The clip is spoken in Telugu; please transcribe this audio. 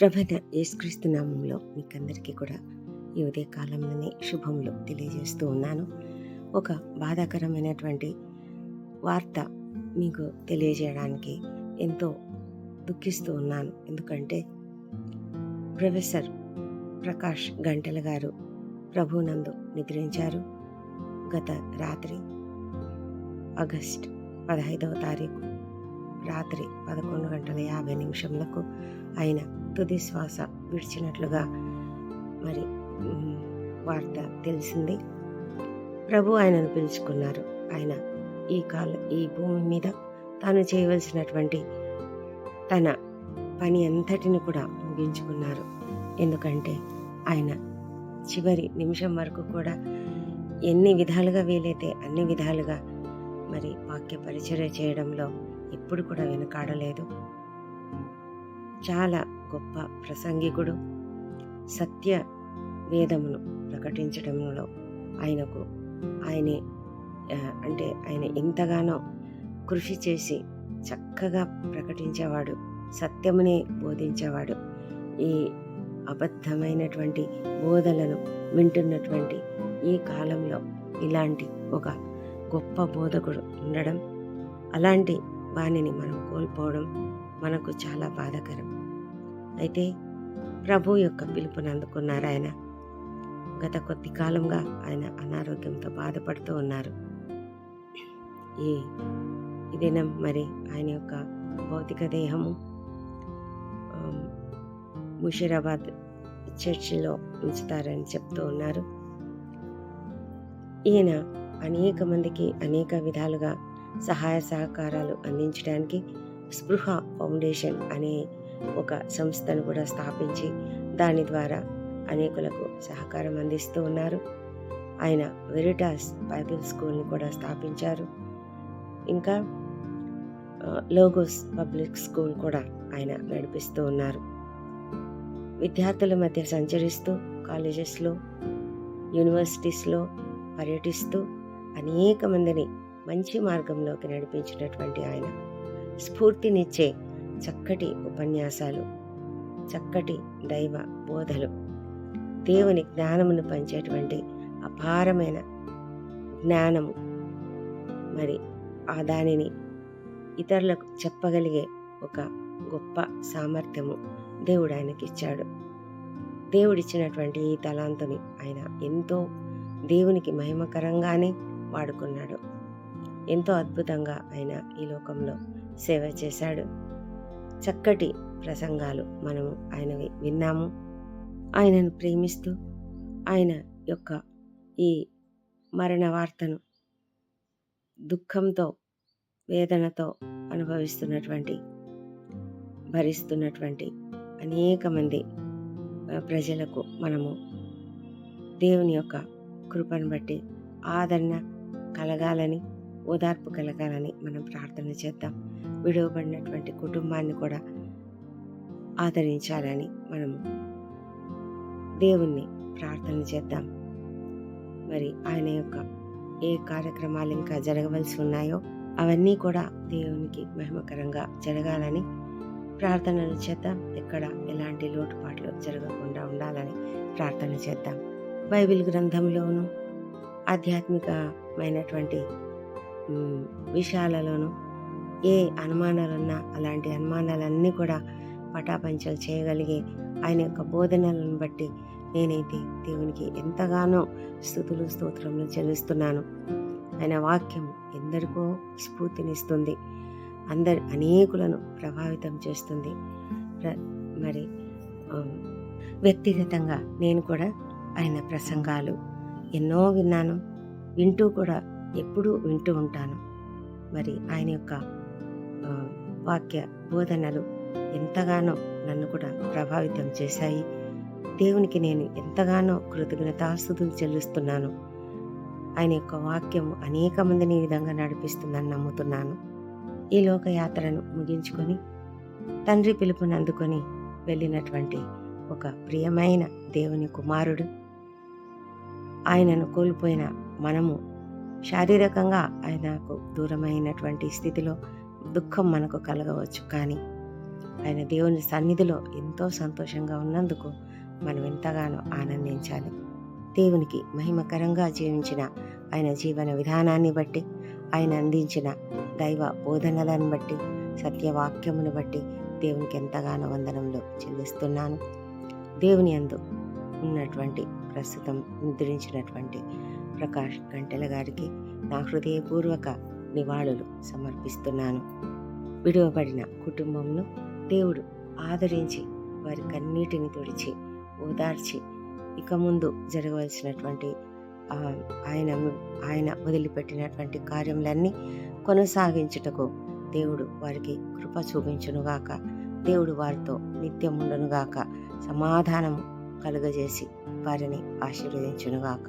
ప్రభన యేసుక్రీస్తు నామంలో మీకందరికీ కూడా ఈ ఉదయ కాలంలోనే శుభములు తెలియజేస్తూ ఉన్నాను. ఒక బాధాకరమైనటువంటి వార్త మీకు తెలియజేయడానికి ఎంతో దుఃఖిస్తూ ఉన్నాను. ఎందుకంటే ప్రొఫెసర్ ప్రకాష్ గంటల గారు ప్రభునందు నిద్రించారు. గత రాత్రి ఆగస్ట్ పదహైదవ తారీఖు రాత్రి పదకొండు గంటల యాభై నిమిషంలకు ఆయన తుది శ్వాస విడిచినట్లుగా మరి వార్త తెలిసింది. ప్రభు ఆయనను పిలుచుకున్నారు. ఆయన ఈ కాల ఈ భూమి మీద తాను చేయవలసినటువంటి తన పని అంతటిని కూడా ముగించుకున్నారు. ఎందుకంటే ఆయన చివరి నిమిషం వరకు కూడా ఎన్ని విధాలుగా వీలైతే అన్ని విధాలుగా మరి వాక్య పరిచర్య చేయడంలో ఎప్పుడు కూడా వెనుకాడలేదు. చాలా గొప్ప ప్రసంగికుడు. సత్య వేదమును ప్రకటించడంలో ఆయనకు ఆయనే అంటే ఆయన ఎంతగానో కృషి చేసి చక్కగా ప్రకటించేవాడు సత్యమునే బోధించేవాడు. ఈ అబద్ధమైనటువంటి బోధలను వింటున్నటువంటి ఈ కాలంలో ఇలాంటి ఒక గొప్ప బోధకుడు ఉండడం అలాంటి వాణిని మనం కోల్పోవడం మనకు చాలా బాధాకరం. అయితే ప్రభు యొక్క పిలుపుని అందుకున్నారు ఆయన. గత కొద్ది కాలంగా ఆయన అనారోగ్యంతో బాధపడుతూ ఉన్నారు. ఈ ఇదేనా దినం మరి ఆయన యొక్క భౌతిక దేహము ముషీరాబాద్ చర్చిలో ఉంచుతారని చెప్తూ ఉన్నారు. ఈయన అనేక మందికి అనేక విధాలుగా సహాయ సహకారాలు అందించడానికి స్పృహ ఫౌండేషన్ అనే ఒక సంస్థను కూడా స్థాపించి దాని ద్వారా అనేకులకు సహకారం అందిస్తూ ఉన్నారు. ఆయన వెరిటాస్ బైబిల్ స్కూల్ని కూడా స్థాపించారు. ఇంకా లోగోస్ పబ్లిక్ స్కూల్ కూడా ఆయన నడిపిస్తూ ఉన్నారు. విద్యార్థుల మధ్య సంచరిస్తూ కాలేజెస్లో యూనివర్సిటీస్లో పర్యటిస్తూ అనేక మందిని మంచి మార్గంలోకి నడిపించినటువంటి ఆయన. స్ఫూర్తినిచ్చే చక్కటి ఉపన్యాసాలు చక్కటి దైవ బోధలు దేవుని జ్ఞానమును పంచేటువంటి అపారమైన జ్ఞానము. మరి ఆ దానిని ఇతరులకు చెప్పగలిగే ఒక గొప్ప సామర్థ్యము దేవుడు ఆయనకి ఇచ్చాడు దేవుడిచ్చినటువంటి ఈ తలాంతుని ఆయన ఎంతో దేవునికి మహిమకరంగానే వాడుకున్నాడు. ఎంతో అద్భుతంగా ఆయన ఈ లోకంలో సేవ చేశాడు. చక్కటి ప్రసంగాలు మనము ఆయనవి విన్నాము. ఆయనను ప్రేమిస్తూ ఆయన యొక్క ఈ మరణ వార్తను దుఃఖంతో వేదనతో అనుభవిస్తున్నటువంటి భరిస్తున్నటువంటి అనేక మంది ప్రజలకు మనము దేవుని యొక్క కృపను బట్టి ఆదరణ కలగాలని ఓదార్పు కలగాలని మనం ప్రార్థన చేద్దాం. విడవబడినటువంటి కుటుంబాన్ని కూడా ఆదరించాలని మనము దేవుణ్ణి ప్రార్థన చేద్దాం. మరి ఆయన యొక్క ఏ కార్యక్రమాలు ఇంకా జరగవలసి ఉన్నాయో అవన్నీ కూడా దేవునికి మహిమకరంగా జరగాలని ప్రార్థనలు చేద్దాం. ఎక్కడ ఎలాంటి లోటుపాట్లు జరగకుండా ఉండాలని ప్రార్థన చేద్దాం. బైబిల్ గ్రంథంలోను ఆధ్యాత్మికమైనటువంటి విషయాలలోనూ ఏ అనుమానాలున్నా అలాంటి అనుమానాలన్నీ కూడా పటాపంచలు చేయగలిగే ఆయన యొక్క బోధనలను బట్టి నేనైతే దేవునికి ఎంతగానో స్థుతులు స్తోత్రములు చెల్లిస్తున్నాను. ఆయన వాక్యం ఎందరికో స్ఫూర్తినిస్తుంది. అందరి అనేకులను ప్రభావితం చేస్తుంది. ప్ర- మరి వ్యక్తిగతంగా నేను కూడా ఆయన ప్రసంగాలు ఎన్నో విన్నాను వింటూ కూడా ఎప్పుడూ వింటూ ఉంటాను. మరి ఆయన యొక్క వాక్య బోధనలు ఎంతగానో నన్ను కూడా ప్రభావితం చేశాయి. దేవునికి నేను ఎంతగానో కృతజ్ఞతాస్థుతులు చెల్లిస్తున్నాను. ఆయన యొక్క వాక్యం అనేక మందిని ఈ విధంగా నడిపిస్తుందని నమ్ముతున్నాను. ఈ లోకయాత్రను ముగించుకొని తండ్రి పిలుపుని అందుకొని వెళ్ళినటువంటి ఒక ప్రియమైన దేవుని కుమారుడు ఆయనను కోల్పోయిన మనము శారీరకంగా ఆయనకు దూరమైనటువంటి స్థితిలో దుఃఖం మనకు కలగవచ్చు. కానీ ఆయన దేవుని సన్నిధిలో ఎంతో సంతోషంగా ఉన్నందుకు మనం ఎంతగానో ఆనందించాలి. దేవునికి మహిమకరంగా జీవించిన ఆయన జీవన విధానాన్ని బట్టి ఆయన అందించిన దైవ బోధనలను బట్టి సత్యవాక్యమును బట్టి దేవునికి ఎంతగానో వందనంలో చెల్లిస్తున్నాను. దేవుని అందు ఉన్నటువంటి ప్రస్తుతం ముద్రించినటువంటి ప్రకాష్ గంటల గారికి నా హృదయపూర్వక నివాళులు సమర్పిస్తున్నాను. విడువబడిన కుటుంబంను దేవుడు ఆదరించి వారి కన్నీటిని తుడిచి ఓదార్చి ఇక ముందు జరగవలసినటువంటి ఆయన ఆయన వదిలిపెట్టినటువంటి కార్యములన్నీ కొనసాగించుటకు దేవుడు వారికి కృప చూపించునుగాక. దేవుడు వారితో నిత్యం ఉండునుగాక సమాధానం కలుగజేసి వారిని ఆశీర్వదించునుగాక.